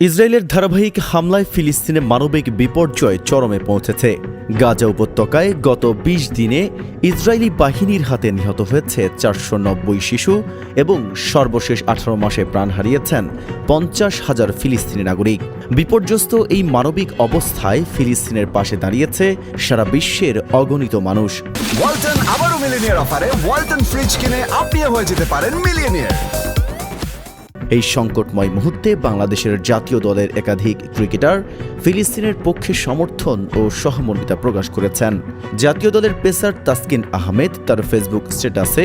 ইসরায়েলের ধারাবাহিক হামলায় ফিলিস্তিনে মানবিক বিপর্যয় চরমে পৌঁছেছে। গাজা উপত্যকায় গত ২০ দিনে ইসরায়েলি বাহিনীর হাতে নিহত হয়েছে চারশো নব্বই শিশু এবং সর্বশেষ আঠারো মাসে প্রাণ হারিয়েছেন পঞ্চাশ হাজার ফিলিস্তিনি নাগরিক। বিপর্যস্ত এই মানবিক অবস্থায় ফিলিস্তিনের পাশে দাঁড়িয়েছে সারা বিশ্বের অগণিত মানুষ। ওয়ালটন আবারও মিলিনিয়ার অফারে ওয়ালটন ফ্রিজ কিনে আপনিও হয়ে যেতে পারেন মিলিয়নিয়ার। এই সংকটময় মুহূর্তে বাংলাদেশের জাতীয় দলের একাধিক ক্রিকেটার ফিলিস্তিনের পক্ষে সমর্থন ও সহমর্মিতা প্রকাশ করেছেন। জাতীয় দলের পেসার তাসকিন আহমেদ তার ফেসবুক স্ট্যাটাসে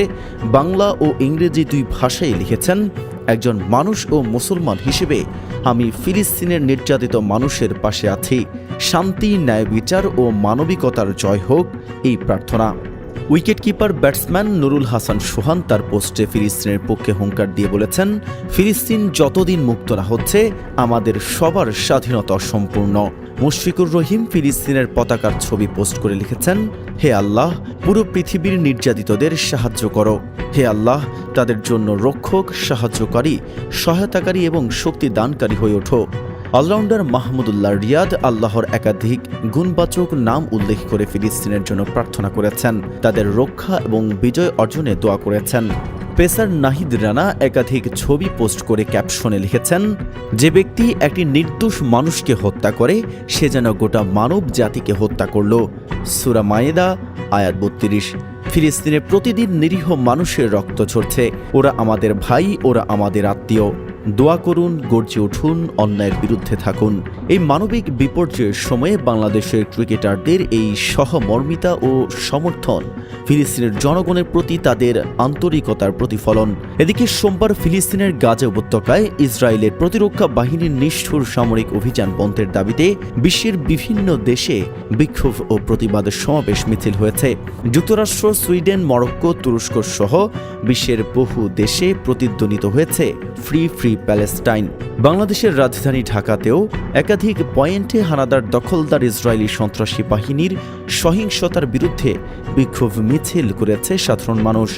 বাংলা ও ইংরেজি দুই ভাষায় লিখেছেন, একজন মানুষ ও মুসলমান হিসেবে আমি ফিলিস্তিনের নির্যাতিত মানুষের পাশে আছি। শান্তি, ন্যায় বিচার ও মানবিকতার জয় হোক এই প্রার্থনা। উইকেটকিপার ব্যাটসম্যান নুরুল হাসান সোহান তার পোস্টে ফিলিস্তিনের পক্ষে হুঙ্কার দিয়ে বলেছেন, ফিলিস্তিন যতদিন মুক্ত না হচ্ছে, আমাদের সবার স্বাধীনতা সম্পূর্ণ। মুশফিকুর রহিম ফিলিস্তিনের পতাকার ছবি পোস্ট করে লিখেছেন, হে আল্লাহ, পুরো পৃথিবীর নির্যাতিতদের সাহায্য করো। হে আল্লাহ, তাদের জন্য রক্ষক, সাহায্যকারী, সহায়তাকারী এবং শক্তি দানকারী হয়ে ওঠো। অলরাউন্ডার মাহমুদুল্লাহ রিয়াদ আল্লাহর একাধিক গুণবাচক নাম উল্লেখ করে ফিলিস্তিনের জন্য প্রার্থনা করেছেন। তাদের রক্ষা এবং বিজয় অর্জনে দোয়া করেছেন। পেসার নাহিদ রানা একাধিক ছবি পোস্ট করে ক্যাপশনে লিখেছেন, যে ব্যক্তি একটি নির্দোষ মানুষকে হত্যা করে, সে যেন গোটা মানব জাতিকে হত্যা করল। সুরা মায়েদা, আয়াত বত্রিশ। ফিলিস্তিনে প্রতিদিন নিরীহ মানুষের রক্ত ঝরছে। ওরা আমাদের ভাই, ওরা আমাদের আত্মীয়। দোয়া করুন, গর্জে উঠুন, অন্যায়ের বিরুদ্ধে থাকুন। এই মানবিক বিপর্যয়ের সময়ে বাংলাদেশের ক্রিকেটারদের এই সহমর্মিতা ও সমর্থন, ফিলিস্তিনের জনগণের প্রতি তাদের আন্তরিকতার প্রতিফলন। এদিকে সোমবার ফিলিস্তিনের গাজা উপত্যকায় ইসরায়েলের প্রতিরক্ষা বাহিনীর নিষ্ঠুর সামরিক অভিযান বন্ধের দাবিতে বিশ্বের বিভিন্ন দেশে বিক্ষোভ ও প্রতিবাদ সমাবেশ মিছিল হয়েছে। যুক্তরাষ্ট্র, সুইডেন, মরক্কো তুরস্ক সহ বিশ্বের বহু দেশে প্রতিধ্বনিত হয়েছে ফ্রি ফ্রি ফ্রি প্যালেস্টাইন। বাংলাদেশের রাজধানী ঢাকাতেও একাধিক পয়েন্টে হানাদার দখলদার ইসরায়েলি সন্ত্রাসী বাহিনীর সহিংসতার বিরুদ্ধে বিক্ষোভ মিছিল করেছে সাধারণ মানুষ।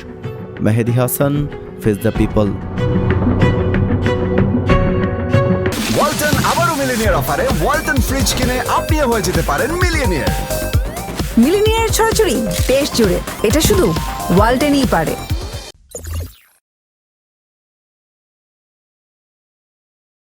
Mehedi Hasan face the people Walton আবারও মিলিনিয়ার অফারে ওয়ালটন ফ্রিজ কিনে আপনিও হয়ে যেতে পারেন মিলিয়নিয়ার মিলিনিয়ার ছড়াছড়ি দেশ জুড়ে। এটা শুধু ওয়ালটেনই পারে।